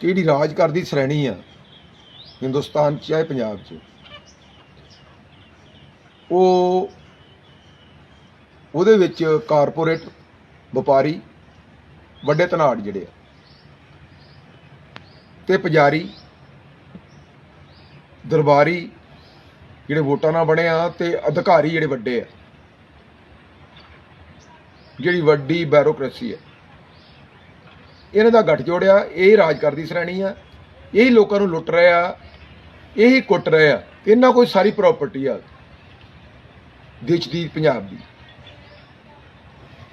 ਕਿ ਜਿਹੜੀ ਰਾਜ ਕਰਦੀ ਸ਼੍ਰੇਣੀ ਆ? ਹਿੰਦੁਸਤਾਨ 'ਚ ਚਾਹੇ ਪੰਜਾਬ 'ਚ? ਉਹ ਉਹਦੇ ਵਿੱਚ ਕਾਰਪੋਰੇਟ ਵਪਾਰੀ, ਵੱਡੇ ਧਨਾੜ ਜਿਹੜੇ ਆ। ਤੇ ਪੁਜਾਰੀ, ਦਰਬਾਰੀ ਜਿਹੜੇ ਵੋਟਾਂ ਨਾਲ ਬਣੇ ਆ ਤੇ ਅਧਿਕਾਰੀ ਜਿਹੜੇ ਵੱਡੇ ਆ। ਜਿਹੜੀ ਵੱਡੀ ਬਿਊਰੋਕ੍ਰੇਸੀ ਹੈ ਇਹਨਾਂ ਦਾ ਗੱਠ ਜੋੜਿਆ, ਇਹ ਰਾਜ ਕਰਦੀ ਸ਼੍ਰੇਣੀ ਆ, ਇਹੀ ਲੋਕਾਂ ਨੂੰ ਲੁੱਟ ਰਹੇ ਆ, ਇਹੀ ਕੁੱਟ ਰਹੇ ਆ, ਇਹਨਾਂ ਕੋਈ ਸਾਰੀ ਪ੍ਰਾਪਰਟੀ ਆ, ਦੇਸ਼ ਦੀ, ਪੰਜਾਬ ਦੀ।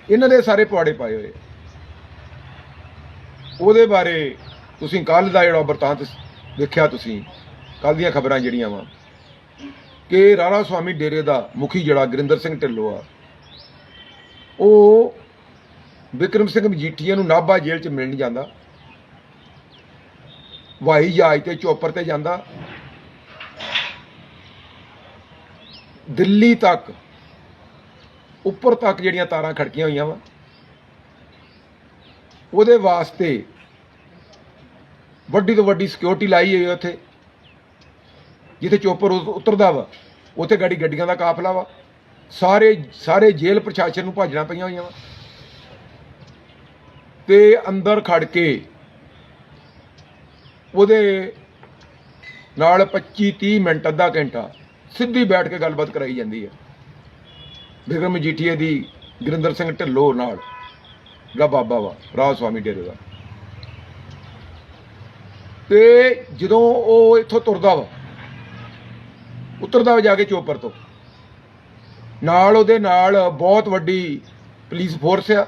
ਇਹਨਾਂ ਦੇ ਸਾਰੇ ਪਵਾੜੇ ਪਾਏ ਹੋਏ ਉਹਦੇ ਬਾਰੇ ਤੁਸੀਂ ਕੱਲ ਦਾ ਜਿਹੜਾ ਵਰਤਾਂਤ ਵੇਖਿਆ ਤੁਸੀਂ ਕੱਲ ਦੀਆਂ ਖਬਰਾਂ ਜਿਹੜੀਆਂ ਵਾ, ਕਿ ਰਾਣਾ ਸੁਆਮੀ ਡੇਰੇ ਦਾ ਮੁਖੀ ਜਿਹੜਾ ਗੁਰਿੰਦਰ ਸਿੰਘ ਢਿੱਲੋਂ ਆ, ਉਹ ਵਿਕਰਮ ਸਿੰਘ ਮਜੀਠੀਆ ਨੂੰ ਨਾਭਾ ਜੇਲ੍ਹ 'ਚ ਮਿਲਣ ਜਾਂਦਾ। ਵਾਹੀ ਜਹਾਜ਼ ਤੇ ਚੋਪਰ ਤੇ ਜਾਂਦਾ। ਦਿੱਲੀ ਤੱਕ, ਉੱਪਰ ਤੱਕ ਜਿਹੜੀਆਂ ਤਾਰਾਂ ਖੜਕੀਆਂ ਹੋਈਆਂ ਵਾ। ਉਹਦੇ ਵਾਸਤੇ ਵੱਡੀ ਤੋਂ ਵੱਡੀ ਸਿਕਿਉਰਿਟੀ ਲਾਈ ਹੋਈ ਉੱਥੇ। ਜਿੱਥੇ ਚੋਪਰ ਉਤਰਦਾ ਵਾ, ਉੱਥੇ ਗਾੜੀ ਗੱਡੀਆਂ ਦਾ ਕਾਫਲਾ ਵਾ। ਸਾਰੇ ਸਾਰੇ ਜੇਲ੍ਹ ਪ੍ਰਸ਼ਾਸਨ ਨੂੰ ਭਾਜਣਾ ਪਈਆਂ ਹੋਈਆਂ ਵਾ। ਤੇ ਅੰਦਰ ਖੜ ਕੇ ਉਹਦੇ ਨਾਲ 25 30 ਮਿੰਟ, ਅੱਧਾ ਘੰਟਾ ਸਿੱਧੀ ਬੈਠ ਕੇ ਗੱਲਬਾਤ ਕਰਾਈ ਜਾਂਦੀ ਹੈ। ਬਿਕਰਮ ਮਜੀਠੀਏ ਦੀ, ਗੁਰਿੰਦਰ ਸਿੰਘ ਢਿੱਲੋਂ ਨਾਲ ਜਿਹੜਾ ਬਾਬਾ ਵਾ, ਰਾਜ ਸਵਾਮੀ ਡੇਰੇ ਦਾ। ਤੇ ਜਦੋਂ ਉਹ ਇੱਥੋਂ ਤੁਰਦਾ ਵਾ, ਉਤਰਦਾ ਵਾ ਜਾ ਕੇ ਚੋਪਰ ਤੋਂ। ਨਾਲ ਉਹਦੇ ਨਾਲ ਬਹੁਤ ਵੱਡੀ ਪੁਲਿਸ ਫੋਰਸ ਆ।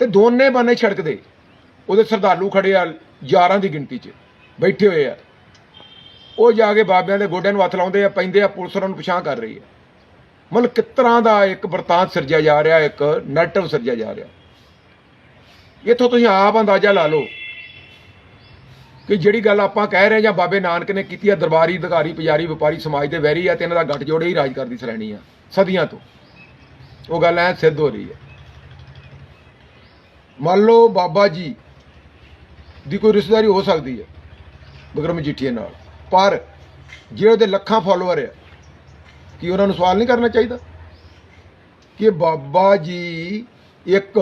ਤੇ ਦੋਨੇ ਬਾਨੇ ਸੜਕ ਦੇ ਉਹਦੇ ਸਰਦਾਲੂ ਖੜੇ ਆ ਯਾਰਾਂ ਦੀ ਗਿਣਤੀ 'ਚ, ਬੈਠੇ ਹੋਏ ਆ। ਉਹ ਜਾ ਕੇ ਬਾਬਿਆਂ ਦੇ ਗੋਡਿਆਂ ਨੂੰ ਹੱਥ ਲਾਉਂਦੇ ਆ, ਪੈਂਦੇ ਆ, ਪੁਲਿਸ ਉਹਨਾਂ ਨੂੰ ਪਛਾਣ ਕਰ ਰਹੀ ਹੈ ਮਤਲਬ ਕਿਸ ਤਰ੍ਹਾਂ ਦਾ ਇੱਕ ਵਰਤਾਂਤ ਸਿਰਜਿਆ ਜਾ ਰਿਹਾ, ਇੱਕ ਨੈਟਵਰਕ ਸਿਰਜਿਆ ਜਾ ਰਿਹਾ। ਇੱਥੋਂ ਤੁਸੀਂ ਆਪ ਅੰਦਾਜ਼ਾ ਲਾ ਲਓ ਕਿ ਜਿਹੜੀ ਗੱਲ ਆਪਾਂ ਕਹਿ ਰਹੇ ਜਾਂ ਬਾਬੇ ਨਾਨਕ ਨੇ ਕੀਤੀ ਆ, ਦਰਬਾਰੀ, ਅਧਿਕਾਰੀ, ਪੁਜਾਰੀ, ਵਪਾਰੀ, ਸਮਾਜ ਦੇ ਵੈਰੀ ਆ, ਤੇ ਇਹਨਾਂ ਦਾ ਗੱਠ ਜੋੜੇ ਹੀ ਰਾਜ ਕਰਦੀ ਸ਼੍ਰੇਣੀ ਆ, ਸਦੀਆਂ ਤੋਂ। ਉਹ ਗੱਲ ਐ ਸਿੱਧ ਹੋ ਰਹੀ ਹੈ ਮੰਨ ਲਓ ਬਾਬਾ ਜੀ ਦੀ ਕੋਈ ਰਿਸ਼ਤੇਦਾਰੀ ਹੋ ਸਕਦੀ ਹੈ ਬਿਕਰਮ ਜੀਠੀਏ ਨਾਲ, ਪਰ ਜਿਹੜੇ ਉਹਦੇ ਲੱਖਾਂ ਫਾਲੋਅਰ ਆ, ਕੀ ਉਹਨਾਂ ਨੂੰ ਸਵਾਲ ਨਹੀਂ ਕਰਨਾ ਚਾਹੀਦਾ? ਕਿ ਬਾਬਾ ਜੀ ਇੱਕ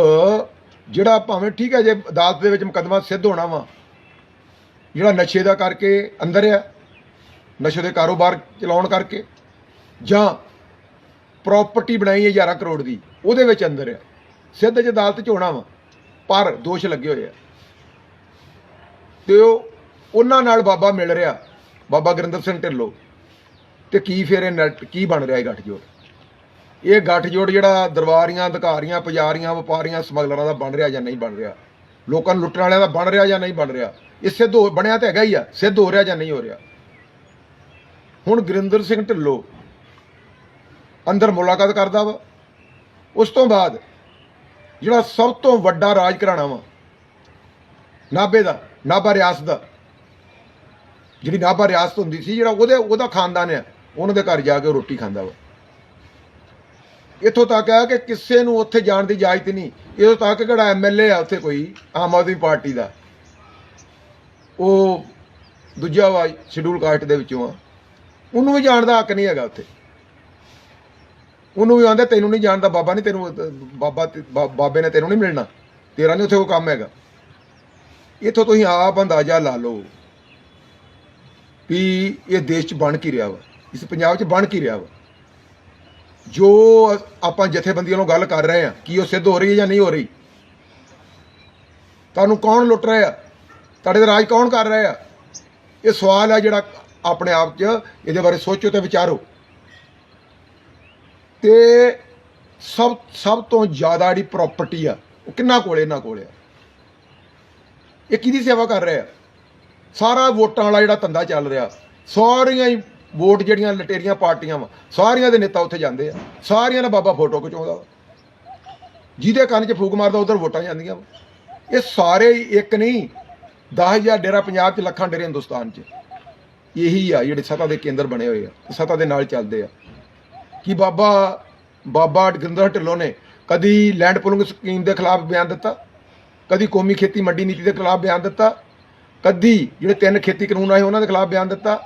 ਜਿਹੜਾ ਭਾਵੇਂ ਠੀਕ ਹੈ ਜੇ ਅਦਾਲਤ ਦੇ ਵਿੱਚ ਮੁਕੱਦਮਾ ਸਿੱਧ ਹੋਣਾ ਵਾ, ਜਿਹੜਾ ਨਸ਼ੇ ਦਾ ਕਰਕੇ ਅੰਦਰ ਆ, ਨਸ਼ੇ ਦੇ ਕਾਰੋਬਾਰ ਚਲਾਉਣ ਕਰਕੇ, ਜਾਂ ਪ੍ਰਾਪਰਟੀ ਬਣਾਈ ਹੈ 11 ਕਰੋੜ ਦੀ, ਉਹਦੇ ਵਿੱਚ ਅੰਦਰ ਆ, ਸਿੱਧ ਚ ਅਦਾਲਤ ਚ ਹੋਣਾ ਵਾ। ਪਰ ਦੋਸ਼ ਲੱਗੇ ਹੋਏ ਆ। ਤੇ ਉਹ ਉਹਨਾਂ ਨਾਲ ਬਾਬਾ ਮਿਲ ਰਿਹਾ। ਬਾਬਾ ਗੁਰਿੰਦਰ ਸਿੰਘ ਢਿੱਲੋਂ। ਤੇ ਕੀ ਫਿਰ ਇਹ ਨੈਟ ਕੀ ਬਣ ਰਿਹਾ ਇਹ ਗੱਠਜੋੜ? ਇਹ ਗੱਠਜੋੜ ਜਿਹੜਾ ਦਰਬਾਰੀਆਂ, ਅਧਿਕਾਰੀਆਂ, ਪੁਜਾਰੀਆਂ, ਵਪਾਰੀਆਂ, ਸਮਗਲਰਾਂ ਦਾ ਬਣ ਰਿਹਾ ਜਾਂ ਨਹੀਂ ਬਣ ਰਿਹਾ? ਲੋਕਾਂ ਨੂੰ ਲੁੱਟਣ ਵਾਲਿਆਂ ਦਾ ਬਣ ਰਿਹਾ ਜਾਂ ਨਹੀਂ ਬਣ ਰਿਹਾ? ਇਹ ਸਿੱਧ ਹੋ ਬਣਿਆ ਤਾਂ ਹੈਗਾ ਹੀ ਆ। ਸਿੱਧ ਹੋ ਰਿਹਾ ਜਾਂ ਨਹੀਂ ਹੋ ਰਿਹਾ? ਹੁਣ ਗੁਰਿੰਦਰ ਸਿੰਘ ਢਿੱਲੋਂ ਅੰਦਰ ਮੁਲਾਕਾਤ ਕਰਦਾ ਵਾ। ਉਸ ਤੋਂ ਬਾਅਦ ਜਿਹੜਾ ਸਭ ਤੋਂ ਵੱਡਾ ਰਾਜ ਘਰਾਣਾ ਵਾ, ਨਾਭੇ ਦਾ, ਨਾਭਾ ਰਿਆਸਤ ਦਾ, ਜਿਹੜੀ ਨਾਭਾ ਰਿਆਸਤ ਹੁੰਦੀ ਸੀ, ਜਿਹੜਾ ਉਹਦੇ, ਉਹਦਾ ਖਾਨਦਾਨ ਆ, ਉਹਨਾਂ ਦੇ ਘਰ ਜਾ ਕੇ ਉਹ ਰੋਟੀ ਖਾਂਦਾ ਵਾ। ਇੱਥੋਂ ਤੱਕ ਹੈ ਕਿ ਕਿਸੇ ਨੂੰ ਉੱਥੇ ਜਾਣ ਦੀ ਇਜਾਜ਼ਤ ਨਹੀਂ। ਇੱਥੋਂ ਤੱਕ ਕਿਹੜਾ ਐਮਐਲਏ ਆ ਉੱਥੇ ਕੋਈ, ਆਮ ਆਦਮੀ ਪਾਰਟੀ ਦਾ। ਉਹ ਦੂਜਾ ਵਾ, ਸ਼ਡਿਊਲ ਕਾਸਟ ਦੇ ਵਿੱਚੋਂ ਆ। ਉਹਨੂੰ ਵੀ ਜਾਣ ਦਾ ਹੱਕ ਨਹੀਂ ਹੈਗਾ ਉੱਥੇ। ਉਹਨੂੰ ਵੀ ਆਂਦੇ, ਤੈਨੂੰ ਨਹੀਂ ਜਾਣਦਾ ਬਾਬਾ, ਨਹੀਂ ਤੈਨੂੰ, ਬਾਬਾ, ਬਾਬੇ ਨੇ ਤੈਨੂੰ ਨਹੀਂ ਮਿਲਣਾ। ਤੇਰਾ ਨਹੀਂ ਉੱਥੇ ਉਹ ਕੰਮ ਹੈਗਾ। ਇੱਥੋਂ ਤੁਸੀਂ ਆਪ ਅੰਦਾਜ਼ਾ ਲਾ ਲਓ ਵੀ ਇਹ ਦੇਸ਼ 'ਚ ਬਣ ਕੀ ਰਿਹਾ ਵਾ, ਇਸ ਪੰਜਾਬ 'ਚ ਬਣ ਕੀ ਰਿਹਾ ਵਾ। ਜੋ ਆਪਾਂ ਜਥੇਬੰਦੀਆਂ ਨੂੰ ਗੱਲ ਕਰ ਰਹੇ ਆ ਕੀ ਉਹ ਸਿੱਧ ਹੋ ਰਹੀ ਹੈ ਜਾਂ ਨਹੀਂ ਹੋ ਰਹੀ। ਤੁਹਾਨੂੰ ਕੌਣ ਲੁੱਟ ਰਿਹਾ? ਤੁਹਾਡੇ ਦਾ ਰਾਜ ਕੌਣ ਕਰ ਰਿਹਾ? ਇਹ ਸਵਾਲ ਹੈ ਜਿਹੜਾ ਆਪਣੇ ਆਪ 'ਚ, ਇਹਦੇ ਬਾਰੇ ਸੋਚੋ ਤੇ ਵਿਚਾਰੋ। ਤੇ ਸਭ ਸਭ ਤੋਂ ਜ਼ਿਆਦਾ ਜਿਹੜੀ ਪ੍ਰਾਪਰਟੀ ਆ, ਉਹ ਕਿੰਨਾ ਕੋਲ ਇਹਨਾਂ ਕੋਲ ਆ ਇਹ ਕਿਹਦੀ ਸੇਵਾ ਕਰ ਰਿਹਾ? ਸਾਰਾ ਵੋਟਾਂ ਵਾਲਾ ਜਿਹੜਾ ਧੰਦਾ ਚੱਲ ਰਿਹਾ, ਸਾਰੀਆਂ ਹੀ ਵੋਟ ਜਿਹੜੀਆਂ ਲਟੇਰੀਆਂ ਪਾਰਟੀਆਂ ਵਾ, ਸਾਰੀਆਂ ਦੇ ਨੇਤਾ ਉੱਥੇ ਜਾਂਦੇ ਆ, ਸਾਰੀਆਂ ਦਾ ਬਾਬਾ ਫੋਟੋ ਖਿਚਾਉਂਦਾ ਵਾ। ਜਿਹਦੇ ਕੰਨ 'ਚ ਫੂਕ ਮਾਰਦਾ, ਉਧਰ ਵੋਟਾਂ ਜਾਂਦੀਆਂ ਵਾ। ਇਹ ਸਾਰੇ ਹੀ ਇੱਕ ਨਹੀਂ 10000 ਡੇਰਾ ਪੰਜਾਬ 'ਚ ਲੱਖਾਂ ਡੇਰੇ ਹਿੰਦੁਸਤਾਨ 'ਚ। ਇਹੀ ਆ ਜਿਹੜੇ ਸਤਾ ਦੇ ਕੇਂਦਰ ਬਣੇ ਹੋਏ ਆ ਸਤਾ ਦੇ ਨਾਲ ਚੱਲਦੇ ਆ। ਕਿ ਬਾਬਾ ਬਾਬਾ ਗੁਰਿੰਦਰ ਢਿੱਲੋਂ ਨੇ ਕਦੀ ਲੈਂਡ ਪੁਲਿੰਗ ਸਕੀਮ ਦੇ ਖਿਲਾਫ ਬਿਆਨ ਦਿੱਤਾ? ਕਦੀ ਕੌਮੀ ਖੇਤੀ ਮੰਡੀ ਨੀਤੀ ਦੇ ਖਿਲਾਫ ਬਿਆਨ ਦਿੱਤਾ? ਕਦੀ ਜਿਹੜੇ ਤਿੰਨ ਖੇਤੀ ਕਾਨੂੰਨ ਆਏ ਉਹਨਾਂ ਦੇ ਖਿਲਾਫ ਬਿਆਨ ਦਿੱਤਾ?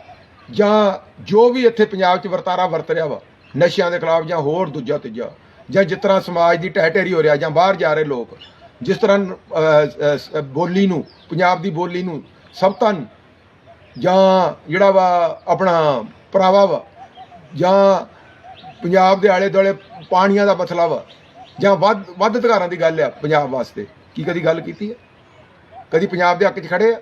ਜਾਂ ਜੋ ਵੀ ਇੱਥੇ ਪੰਜਾਬ 'ਚ ਵਰਤਾਰਾ ਵਰਤ ਰਿਹਾ ਵਾ, ਨਸ਼ਿਆਂ ਦੇ ਖਿਲਾਫ ਜਾਂ ਹੋਰ ਦੂਜਾ ਤੀਜਾ, ਜਾਂ ਜਿਸ ਤਰ੍ਹਾਂ ਸਮਾਜ ਦੀ ਟਹਿ ਟਹਿਰੀ ਹੋ ਰਿਹਾ ਜਾਂ ਬਾਹਰ ਜਾ ਰਹੇ ਲੋਕ, ਜਿਸ ਤਰ੍ਹਾਂ ਬੋਲੀ ਨੂੰ, ਪੰਜਾਬ ਦੀ ਬੋਲੀ ਨੂੰ ਸਬਤਨ ਜਾਂ ਜਿਹੜਾ ਵਾ ਆਪਣਾ ਪਰਾਵਾ ਵਾ, ਜਾਂ ਪੰਜਾਬ ਦੇ ਆਲੇ ਦੁਆਲੇ ਪਾਣੀਆਂ ਦਾ ਮਸਲਾ ਵਾ, ਜਾਂ ਵੱਧ ਵੱਧ ਅਧਿਕਾਰਾਂ ਦੀ ਗੱਲ ਆ ਪੰਜਾਬ ਵਾਸਤੇ। ਕੀ ਕਦੀ ਗੱਲ ਕੀਤੀ ਹੈ ਕਦੀ ਪੰਜਾਬ ਦੇ ਹੱਕ 'ਚ ਖੜੇ ਆ?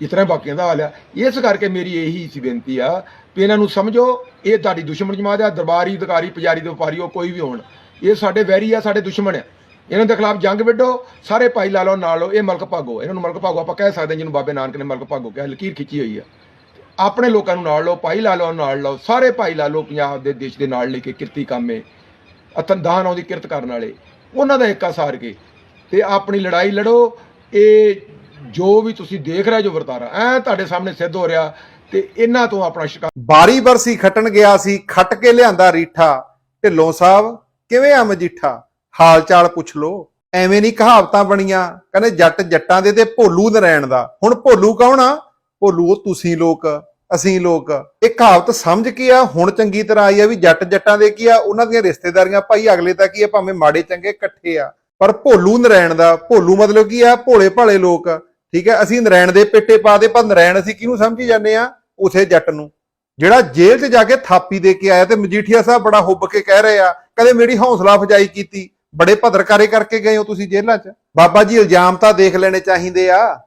ਇਸ ਤਰ੍ਹਾਂ ਬਾਕੀਆਂ ਦਾ ਹਾਲ ਆ। ਇਸ ਕਰਕੇ ਮੇਰੀ ਇਹੀ ਸੀ ਬੇਨਤੀ ਆ ਵੀ ਇਹਨਾਂ ਨੂੰ ਸਮਝੋ, ਇਹ ਤੁਹਾਡੀ ਦੁਸ਼ਮਣ ਜਮਾਤ ਆ, ਦਰਬਾਰੀ ਅਧਿਕਾਰੀ, ਪੁਜਾਰੀ ਦੇ ਵਪਾਰੀ, ਉਹ ਕੋਈ ਵੀ ਹੋਣ। ਇਹ ਸਾਡੇ ਵੈਰੀ ਆ, ਸਾਡੇ ਦੁਸ਼ਮਣ ਆ। ਇਹਨਾਂ ਦੇ ਖਿਲਾਫ ਜੰਗ ਵਿੱਢੋ, ਸਾਰੇ ਭਾਈ ਲਾ ਲਓ, ਨਾਲ ਲਓ, ਇਹ ਮਲਕ ਭਾਗੋ। ਇਹਨਾਂ ਨੂੰ ਮਲਕ ਭਾਗੋ ਆਪਾਂ ਕਹਿ ਸਕਦੇ ਹਾਂ, ਜਿਹਨੂੰ ਬਾਬੇ ਨਾਨਕ ਨੇ ਮਲਕ ਭਾਗੋ ਕਿਹਾ, ਲਕੀਰ ਖਿੱਚੀ ਹੋਈ ਆ। ਆਪਣੇ ਲੋਕਾਂ ਨੂੰ ਨਾਲ ਲਓ, ਭਾਈ ਲਾਲੋ ਨਾਲ ਲਓ, ਸਾਰੇ ਭਾਈ ਲਾ ਲਓ ਪੰਜਾਬ ਦੇ ਦੇਸ਼ ਦੇ ਨਾਲ ਲੈ ਕੇ ਕਿਰਤੀ ਕੰਮੇ ਅਤਨ ਆਉਂਦੀ ਕਿਰਤ ਕਰਨ ਵਾਲੇ, ਉਹਨਾਂ ਦਾ ਏਕਾ ਸਾਰ ਕੇ। ਤੇ ਆਪਣੀ ਲੜਾਈ ਲੜੋ, ਇਹ ਜੋ ਵੀ ਤੁਸੀਂ ਦੇਖ ਰਹੇ ਜੋ ਵਰਤਾਰਾ, ਐ ਤੁਹਾਡੇ ਸਾਹਮਣੇ ਸਿੱਧ ਹੋ ਰਿਹਾ, ਤੇ ਇਹਨਾਂ ਤੋਂ ਆਪਣਾ ਸ਼ਿਕਾਰ ਬਾਰੀ ਬਰਸੀ ਖੱਟਣ ਗਿਆ ਸੀ, ਖੱਟ ਕੇ ਲਿਆਂਦਾ ਰੀਠਾ, ਢਿੱਲੋਂ ਸਾਹਿਬ, ਕਿਵੇਂ ਆ ਮਜੀਠਾ? ਹਾਲ ਚਾਲ ਪੁੱਛ ਲੋ ਐਵੇਂ ਨਹੀਂ ਕਹਾਵਤਾਂ ਬਣੀਆਂ, ਕਹਿੰਦੇ ਜੱਟ ਜੱਟਾਂ ਦੇ ਤੇ ਭੋਲੂ ਨਰੈਣ ਦਾ। ਹੁਣ ਭੋਲੂ ਕੌਣ ਆ? ਭੋਲੂ ਤੁਸੀਂ ਲੋਕ, ਅਸੀਂ ਲੋਕ। ਇਹ ਕਹਾਵਤ ਸਮਝ ਕੇ ਆ, ਹੁਣ ਚੰਗੀ ਤਰ੍ਹਾਂ ਆਈ ਆ ਵੀ ਜੱਟ ਜੱਟਾਂ ਦੇ ਕੀ ਆ, ਉਹਨਾਂ ਦੀਆਂ ਰਿਸ਼ਤੇਦਾਰੀਆਂ, ਭਾਈ ਅਗਲੇ ਤਾਂ ਕੀ ਆ, ਭਾਵੇਂ ਮਾੜੇ ਚੰਗੇ ਇਕੱਠੇ ਆ। ਪਰ ਭੋਲੂ ਨਰੈਣ ਦਾ, ਭੋਲੂ ਮਤਲਬ ਕੀ ਆ, ਭੋਲੇ ਭਾਲੇ ਲੋਕ। ਠੀਕ ਹੈ, ਅਸੀਂ ਨਰੈਣ ਦੇ ਪੇਟੇ ਪਾ ਦੇ, ਪਰ ਨਰੈਣ ਅਸੀਂ ਕਿਹਨੂੰ ਸਮਝੀ ਜਾਂਦੇ ਆ? ਉਥੇ ਜੱਟ ਨੂੰ। ਜਿਹੜਾ ਜੇਲ੍ਹ 'ਚ ਜਾ ਕੇ ਥਾਪੀ ਦੇ ਕੇ ਆਇਆ ਤੇ ਮਜੀਠੀਆ ਸਾਹਿਬ ਬੜਾ ਹੁੱਬ ਕੇ ਕਹਿ ਰਹੇ ਆ ਕਦੇ ਮੇਰੀ ਹੌਸਲਾ ਫਜਾਈ ਕੀਤੀ, ਬੜੇ ਭਦਰਕਾਰੇ ਕਰਕੇ ਗਏ ਹੋ ਤੁਸੀਂ ਜੇਲ੍ਹਾਂ 'ਚ। ਬਾਬਾ ਜੀ ਇਲਜ਼ਾਮ ਤਾਂ ਦੇਖ ਲੈਣੇ ਚਾਹੀਦੇ ਆ।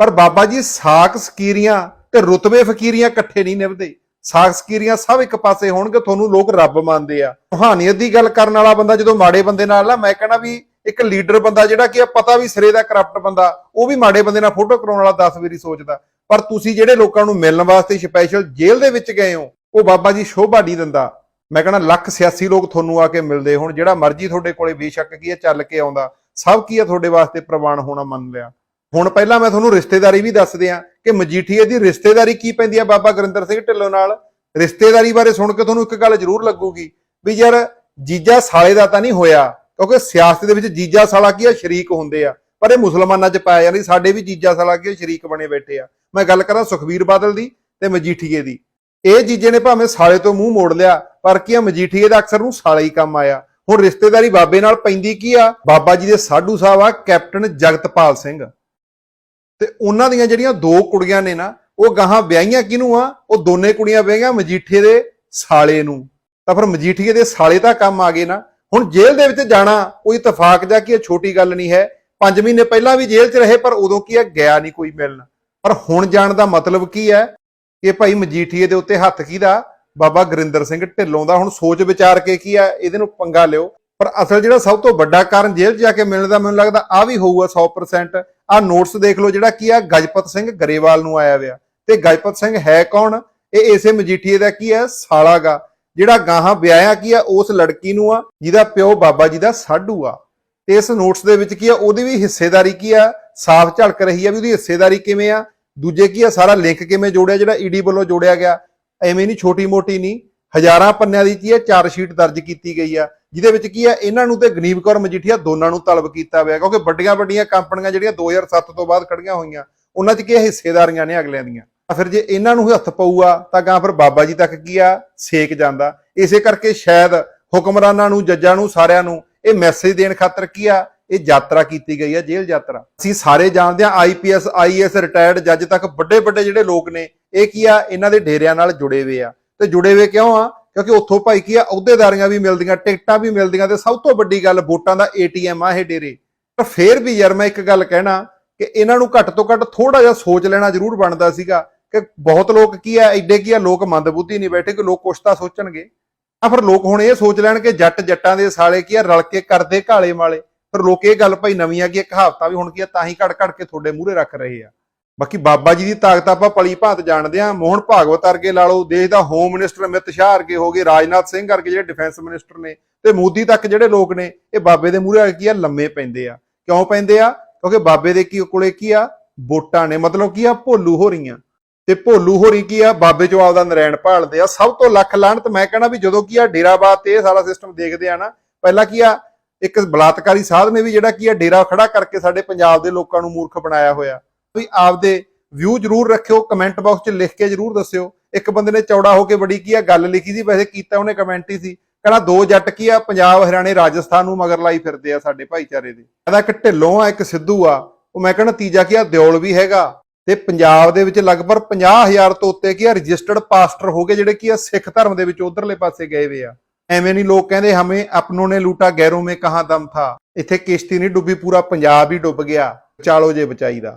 ਪਰ ਬਾਬਾ ਜੀ, ਸਾਖ ਸਕੀਰੀਆਂ ਤੇ ਰੁਤਬੇ ਫਕੀਰੀਆਂ ਇਕੱਠੇ ਨਹੀਂ ਨਿਭਦੇ। ਸਾਖ ਸਕੀਰੀਆਂ ਸਭ ਇੱਕ ਪਾਸੇ ਹੋਣਗੇ, ਤੁਹਾਨੂੰ ਲੋਕ ਰੱਬ ਮੰਨਦੇ ਆ। ਕਹਾਣੀਅਤ ਦੀ ਗੱਲ ਕਰਨ ਵਾਲਾ ਬੰਦਾ ਜਦੋਂ ਮਾੜੇ ਬੰਦੇ ਨਾਲ ਨਾ, ਮੈਂ ਕਹਿੰਦਾ ਵੀ ਇੱਕ ਲੀਡਰ ਬੰਦਾ ਜਿਹੜਾ ਕਿ ਆ, ਪਤਾ ਵੀ ਸਿਰੇ ਦਾ ਕਰਪਟ ਬੰਦਾ, ਉਹ ਵੀ ਮਾੜੇ ਬੰਦੇ ਨਾਲ ਫੋਟੋ ਕਰਾਉਣ ਵਾਲਾ 10 ਵਾਰੀ ਸੋਚਦਾ। ਪਰ ਤੁਸੀਂ ਜਿਹੜੇ ਲੋਕਾਂ ਨੂੰ ਮਿਲਣ ਵਾਸਤੇ ਸਪੈਸ਼ਲ ਜੇਲ੍ਹ ਦੇ ਵਿੱਚ ਗਏ ਹੋ, ਉਹ ਬਾਬਾ ਜੀ ਸ਼ੋਭਾ ਨਹੀਂ ਦਿੰਦਾ। ਮੈਂ ਕਹਿੰਦਾ ਲੱਖ 86 ਲੋਕ ਤੁਹਾਨੂੰ ਆ ਕੇ ਮਿਲਦੇ ਹੁਣ, ਜਿਹੜਾ ਮਰਜ਼ੀ ਤੁਹਾਡੇ ਕੋਲੇ ਬੇਸ਼ੱਕ ਕੀ ਹੈ ਚੱਲ ਕੇ ਆਉਂਦਾ। ਸਭ ਕੀ ਹੈ ਤੁਹਾਡੇ ਵਾਸਤੇ ਪ੍ਰਵਾਨ ਹੋਣਾ ਮੰਨ ਲਿਆ। ਹੁਣ ਪਹਿਲਾਂ ਮੈਂ ਤੁਹਾਨੂੰ ਰਿਸ਼ਤੇਦਾਰੀ ਵੀ ਦੱਸ ਦਿਆਂ ਕਿ ਮਜੀਠੀਏ ਦੀ ਰਿਸ਼ਤੇਦਾਰੀ ਕੀ ਪੈਂਦੀ ਆ ਬਾਬਾ ਗੁਰਿੰਦਰ ਸਿੰਘ ਢਿੱਲੋਂ ਨਾਲ? ਰਿਸ਼ਤੇਦਾਰੀ ਬਾਰੇ ਸੁਣ ਕੇ ਤੁਹਾਨੂੰ ਇੱਕ ਗੱਲ ਜ਼ਰੂਰ ਲੱਗੂਗੀ ਵੀ ਯਾਰ ਜੀਜਾ ਸਾਲੇ ਦਾ ਤਾਂ ਨਹੀਂ ਹੋਇਆ ਕਿਉਂਕਿ ਸਿਆਸਤ ਦੇ ਵਿੱਚ ਜੀਜਾ ਸਾਲਾ ਕੀ ਆ? ਸ਼ਰੀਕ ਹੁੰਦੇ ਆ। ਪਰ ਇਹ ਮੁਸਲਮਾਨਾਂ 'ਚ ਪਾਇਆ ਜਾਂਦੀ ਸਾਡੇ ਵੀ ਜੀਜਾ ਸਾਲਾ ਕੀ ਆ, ਸ਼ਰੀਕ ਬਣੇ ਬੈਠੇ ਆ। ਮੈਂ ਗੱਲ ਕਰਾਂ ਸੁਖਬੀਰ ਬਾਦਲ ਦੀ ਤੇ ਮਜੀਠੀਏ ਦੀ। ਇਹ ਜੀਜੇ ਨੇ ਭਾਵੇਂ ਸਾਲੇ ਤੋਂ ਮੂੰਹ ਮੋੜ ਲਿਆ ਪਰ ਕੀ ਆ ਮਜੀਠੀਏ ਦਾ ਅਕਸਰ ਨੂੰ ਸਾਲਾ ਹੀ ਕੰਮ ਆਇਆ। ਹੁਣ ਰਿਸ਼ਤੇਦਾਰੀ ਬਾਬੇ ਨਾਲ ਪੈਂਦੀ ਕੀ ਆ? ਬਾਬਾ ਜੀ ਦੇ ਸਾਧੂ ਸਾਹਿਬ ਆ ਕੈਪਟਨ ਜਗਤਪਾਲ ਸਿੰਘ। ਤੇ ਉਹਨਾਂ ਦੀਆਂ ਜਿਹੜੀਆਂ ਦੋ ਕੁੜੀਆਂ ਨੇ ਨਾ, ਉਹ ਗਾਹਾਂ ਵਿਆਹੀਆਂ ਕਿਹਨੂੰ ਆ? ਉਹ ਦੋਨੇ ਕੁੜੀਆਂ ਵਿਆਹੀਆਂ ਮਜੀਠੀਏ ਦੇ ਸਾਲੇ ਨੂੰ। ਤਾਂ ਫਿਰ ਮਜੀਠੀਏ ਦੇ ਸਾਲੇ ਤਾਂ ਕੰਮ ਆ ਗਏ ਨਾ। ਹੁਣ ਜੇਲ੍ਹ ਦੇ ਵਿੱਚ ਜਾਣਾ ਕੋਈ ਇਤਫਾਕ ਜਾਂ ਕੀ ਇਹ ਛੋਟੀ ਗੱਲ ਨਹੀਂ ਹੈ। 5 ਮਹੀਨੇ ਪਹਿਲਾਂ ਵੀ ਜੇਲ੍ਹ 'ਚ ਰਹੇ, ਪਰ ਉਦੋਂ ਕੀ ਹੈ ਗਿਆ ਨਹੀਂ ਕੋਈ ਮਿਲਣ। ਪਰ ਹੁਣ ਜਾਣ ਦਾ ਮਤਲਬ ਕੀ ਹੈ ਕਿ ਭਾਈ ਮਜੀਠੀਏ ਦੇ ਉੱਤੇ ਹੱਥ ਕਿਹਦਾ? ਬਾਬਾ ਗੁਰਿੰਦਰ ਸਿੰਘ ਢਿੱਲੋਂ ਦਾ। ਹੁਣ ਸੋਚ ਵਿਚਾਰ ਕੇ ਕੀ ਹੈ ਇਹਦੇ ਨੂੰ ਪੰਗਾ ਲਿਓ। ਪਰ ਅਸਲ ਜਿਹੜਾ ਸਭ ਤੋਂ ਵੱਡਾ ਕਾਰਨ ਜੇਲ੍ਹ 'ਚ ਜਾ ਕੇ ਮਿਲਣ ਦਾ ਮੈਨੂੰ ਲੱਗਦਾ ਆ ਵੀ ਹੋਊਗਾ 100% ਆ ਨੋਟਸ ਦੇਖ ਲਓ ਜਿਹੜਾ ਕੀ ਆ, ਗਜਪਤ ਸਿੰਘ ਗਰੇਵਾਲ ਨੂੰ ਆਇਆ ਹੋਇਆ ਤੇ ਗਜਪਤ ਸਿੰਘ ਹੈ ਕੌਣ? ਇਹ ਇਸੇ ਮਜੀਠੀਏ ਦਾ ਕੀ ਹੈ ਸਾਲਾਗਾ। ਜਿਹੜਾ ਗਾਹਾਂ ਵਿਆਹਿਆ ਕੀ ਆ, ਉਸ ਲੜਕੀ ਨੂੰ ਆ, ਜਿਹਦਾ ਪਿਓ ਬਾਬਾ ਜੀ ਦਾ ਸਾਡੂ ਆ। ਤੇ ਇਸ ਨੋਟਸ ਦੇ ਵਿੱਚ ਕੀ ਆ, ਉਹਦੀ ਵੀ ਹਿੱਸੇਦਾਰੀ ਕੀ ਆ, ਸਾਫ਼ ਝਲਕ ਰਹੀ ਆ ਵੀ ਉਹਦੀ ਹਿੱਸੇਦਾਰੀ ਕਿਵੇਂ ਆ। ਦੂਜੇ ਕੀ ਆ, ਸਾਰਾ ਲਿੰਕ ਕਿਵੇਂ ਜੋੜਿਆ, ਜਿਹੜਾ ਈਡੀ ਵੱਲੋਂ ਜੋੜਿਆ ਗਿਆ। ਐਵੇਂ ਨਹੀਂ ਛੋਟੀ ਮੋਟੀ ਨਹੀਂ, ਹਜ਼ਾਰਾਂ ਪੰਨਿਆਂ ਦੀ ਕੀ ਆ ਚਾਰ ਸ਼ੀਟ ਦਰਜ ਕੀਤੀ ਗਈ ਆ। ਜਿਹਦੇ ਵਿੱਚ ਕੀ ਆ ਇਹਨਾਂ ਨੂੰ ਤੇ ਗਨੀਵ ਕੌਰ ਮਜੀਠੀਆ ਦੋਨਾਂ ਨੂੰ ਤਲਬ ਕੀਤਾ ਹੋਇਆ ਕਿਉਂਕਿ ਵੱਡੀਆਂ ਵੱਡੀਆਂ ਕੰਪਨੀਆਂ ਜਿਹੜੀਆਂ 2007 ਤੋਂ ਬਾਅਦ ਖੜੀਆਂ ਹੋਈਆਂ ਉਹਨਾਂ 'ਚ ਕੀ ਆ, ਹਿੱਸੇਦਾਰੀਆਂ ਨੇ ਅਗਲਿਆਂ ਦੀਆਂ। ਤਾਂ ਫਿਰ ਜੇ ਇਹਨਾਂ ਨੂੰ ਹੱਥ ਪਊਗਾ ਤਾਂ ਗਾਂ ਫਿਰ ਬਾਬਾ ਜੀ ਤੱਕ ਕੀ ਆ ਸੇਕ ਜਾਂਦਾ। ਇਸੇ ਕਰਕੇ ਸ਼ਾਇਦ ਹੁਕਮਰਾਨਾਂ ਨੂੰ ਜੱਜਾਂ ਨੂੰ ਸਾਰਿਆਂ ਨੂੰ ਇਹ ਮੈਸੇਜ ਦੇਣ ਖਾਤਰ ਕੀ ਆ ਇਹ ਯਾਤਰਾ ਕੀਤੀ ਗਈ ਆ ਜੇਲ੍ਹ ਯਾਤਰਾ। ਅਸੀਂ ਸਾਰੇ ਜਾਣਦੇ ਆ ਆਈਪੀਐਸ ਆਈਐਸ ਰਿਟਾਇਰਡ ਜੱਜ ਤੱਕ ਵੱਡੇ ਵੱਡੇ ਜਿਹੜੇ ਲੋਕ ਨੇ ਇਹ ਕੀ ਆ ਇਹਨਾਂ ਦੇ ਡੇਰਿਆਂ ਨਾਲ ਜੁੜੇ ਹੋਏ ਆ। ਤੇ ਜੁੜੇ ਹੋਏ ਕਿਉਂ ਆ? ਕਿਉਂਕਿ ਉੱਥੋਂ ਭਾਈ ਕੀ ਆ, ਅਹੁਦੇਦਾਰੀਆਂ ਵੀ ਮਿਲਦੀਆਂ, ਟਿਕਟਾਂ ਵੀ ਮਿਲਦੀਆਂ ਤੇ ਸਭ ਤੋਂ ਵੱਡੀ ਗੱਲ ਵੋਟਾਂ ਦਾ ਏਟੀਐਮ ਆ ਇਹ ਡੇਰੇ। ਪਰ ਫੇਰ ਵੀ ਯਾਰ ਮੈਂ ਇੱਕ ਗੱਲ ਕਹਿਣਾ ਕਿ ਇਹਨਾਂ ਨੂੰ ਘੱਟ ਤੋਂ ਘੱਟ ਥੋੜਾ ਜਿਹਾ ਸੋਚ ਲੈਣਾ ਜ਼ਰੂਰ ਬਣਦਾ ਸੀਗਾ ਕਿ ਬਹੁਤ ਲੋਕ ਕੀ ਆ, ਐਡੇ ਕੀ ਆ, ਲੋਕ ਮੰਦਬੁੱਧੀ ਨਹੀਂ ਬੈਠੇ ਕਿ ਲੋਕ ਕੁਛ ਤਾਂ ਸੋਚਣਗੇ। ਆ ਫਿਰ ਲੋਕ ਹੁਣ ਇਹ ਸੋਚ ਲੈਣ ਕਿ ਜੱਟ ਜੱਟਾਂ ਦੇ ਸਾਲੇ ਕੀ ਆ, ਰਲ ਕੇ ਕਰਦੇ ਘਾਲੇ ਮਾਲੇ। ਫਿਰ ਲੋਕ ਇਹ ਗੱਲ ਭਾਈ ਨਵੀਆਂ ਕੀ ਕਹਾਵਤਾਂ ਵੀ ਹੁਣ ਕੀ ਆ, ਤਾਂ ਹੀ ਘੜ ਘੜ ਕੇ ਤੁਹਾਡੇ ਮੂਹਰੇ ਰੱਖ ਰਹੇ ਆ। ਬਾਕੀ ਬਾਬਾ ਜੀ ਦੀ ਤਾਕਤ ਆਪਾਂ ਪਲੀ ਭਾਂਤ ਜਾਣਦੇ ਆ ਮੋਹਨ ਭਾਗਵਤ ਵਰਗੇ ਲਾ ਲਓ, ਦੇਸ਼ ਦਾ ਹੋਮ ਮਿਨਿਸਟਰ ਅਮਿਤ ਸ਼ਾਹ ਵਰਗੇ ਹੋ ਗਏ, ਰਾਜਨਾਥ ਸਿੰਘ ਵਰਗੇ ਜਿਹੜੇ ਡਿਫੈਂਸ ਮਿਨਿਸਟਰ ਨੇ ਤੇ ਮੋਦੀ ਤੱਕ ਜਿਹੜੇ ਲੋਕ ਨੇ, ਇਹ ਬਾਬੇ ਦੇ ਮੂਹਰੇ ਕੀ ਆ, ਲੰਮੇ ਪੈਂਦੇ ਆ। ਕਿਉਂ ਪੈਂਦੇ ਆ? ਕਿਉਂਕਿ ਬਾਬੇ ਦੇ ਕੀ ਕੋਲੇ ਕੀ ਆ? ਵੋਟਾਂ ਨੇ, ਮਤਲਬ ਕੀ ਆ, ਭੋਲੂ ਹੋ ਰਹੀਆਂ। ਤੇ ਭੋਲੂ ਹੋਰੀ ਕੀ ਆ? ਬਾਬੇ ਚੋਂ ਆਪਦਾ ਨਰੈਣ ਭਾਲਦੇ ਆ। ਸਭ ਤੋਂ ਲੱਖ ਲਾਹਣਤ ਮੈਂ ਕਹਿਣਾ ਵੀ ਜਦੋਂ ਕੀ ਆ ਡੇਰਾਬਾਦ ਤੇ ਇਹ ਸਾਰਾ ਸਿਸਟਮ ਦੇਖਦੇ ਆ ਨਾ, ਪਹਿਲਾਂ ਕੀ ਆ, ਇੱਕ ਬਲਾਤਕਾਰੀ ਸਾਧ ਨੇ ਵੀ ਜਿਹੜਾ ਕੀ ਆ, ਡੇਰਾ ਖੜਾ ਕਰਕੇ ਸਾਡੇ ਪੰਜਾਬ ਦੇ ਲੋਕਾਂ ਨੂੰ ਮੂਰਖ ਬਣਾਇਆ ਹੋਇਆ। ਵੀ ਆਪਦੇ ਵਿਊ ਜਰੂਰ ਰੱਖਿਓ ਕਮੈਂਟ ਬਾਕਸ 'ਚ ਲਿਖ ਕੇ ਜਰੂਰ ਦੱਸਿਓ। ਇੱਕ ਬੰਦੇ ਨੇ ਚੌੜਾ ਹੋ ਕੇ ਬੜੀ ਕੀ ਆ, ਗੱਲ ਲਿਖੀ ਸੀ, ਵੈਸੇ ਕੀਤਾ ਉਹਨੇ ਕਮੈਂਟ ਹੀ ਸੀ। ਕਹਿੰਦਾ ਦੋ ਜੱਟ ਕੀ ਆ, ਪੰਜਾਬ, ਹਰਿਆਣੇ, ਰਾਜਸਥਾਨ ਨੂੰ ਮਗਰ ਲਾਈ ਫਿਰਦੇ ਆ ਸਾਡੇ ਭਾਈਚਾਰੇ ਦੇ। ਕਹਿੰਦਾ ਇੱਕ ਢਿੱਲੋਂ ਆ, ਇੱਕ ਸਿੱਧੂ ਆ। ਉਹ ਮੈਂ ਕਹਿੰਦਾ ਤੀਜਾ ਕੀ ਆ, ਦਿਓਲ ਵੀ ਹੈਗਾ। ਤੇ ਪੰਜਾਬ ਦੇ ਵਿੱਚ ਲਗਭਗ 50000 ਤੋਂ ਉੱਤੇ ਕੀ ਆ ਰਜਿਸਟਰਡ ਪਾਸਟਰ ਹੋ ਗਏ ਜਿਹੜੇ ਕੀ ਆ, ਸਿੱਖ ਧਰਮ ਦੇ ਵਿੱਚ ਉਧਰਲੇ ਪਾਸੇ ਗਏ ਵੇ ਆ। ਐਵੇਂ ਨਹੀਂ ਲੋਕ ਕਹਿੰਦੇ, ਹਮੇ ਆਪਨੋਂ ਨੇ ਲੂਟਾ ਗੈਰੋਂ ਮੇ ਕਹਾਂ ਦਮ ਥਾ। ਇੱਥੇ ਕਿਸ਼ਤੀ ਨਹੀਂ ਡੁੱਬੀ, ਪੂਰਾ ਪੰਜਾਬ ਹੀ ਡੁੱਬ ਗਿਆ। ਚਾਲੋ ਜੇ ਬਚਾਈ ਦਾ।